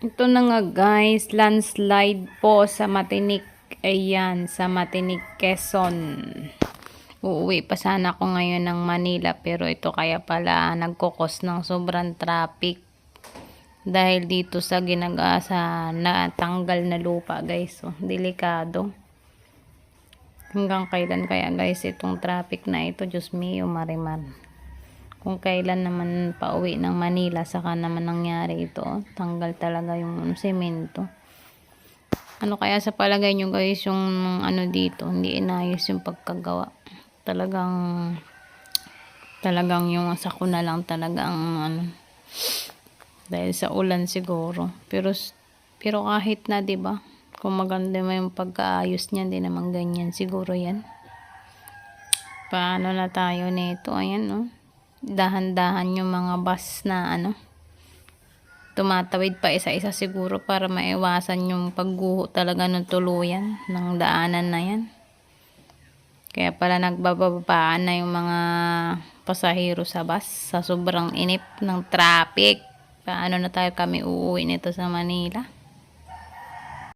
Ito na nga guys, landslide po sa Matinik. Ayan, sa Matinik, Quezon. Uuwi pa sana ako ngayon ng Manila pero ito kaya pala nagkukos ng sobrang traffic. Dahil dito sa ginagasa na tanggal na lupa guys. So, delikado. Hanggang kailan kaya guys itong traffic na ito? Diyos mio, marimar. Kung kailan naman pauwi ng Manila, saka naman nangyari ito. oh. Tanggal talaga yung semento. Ano kaya sa palagay nyo guys yung ano dito, hindi inayos yung pagkagawa. Talagang talagang yung sako na lang talaga ang ano dahil sa ulan siguro. Pero pero kahit na 'di ba? Kung maganda mo yung pagkaayos niya, hindi naman ganyan siguro 'yan. Paano na tayo nito? Ayan, no? Dahan-dahan yung mga bus na ano tumatawid pa isa-isa siguro para maiwasan yung pagguho talaga ng tuluyan ng daanan na yan. Kaya pala nagbababaan na yung mga pasahero sa bus sa sobrang inip ng traffic. Paano na tayo kami uuwi nito sa Manila?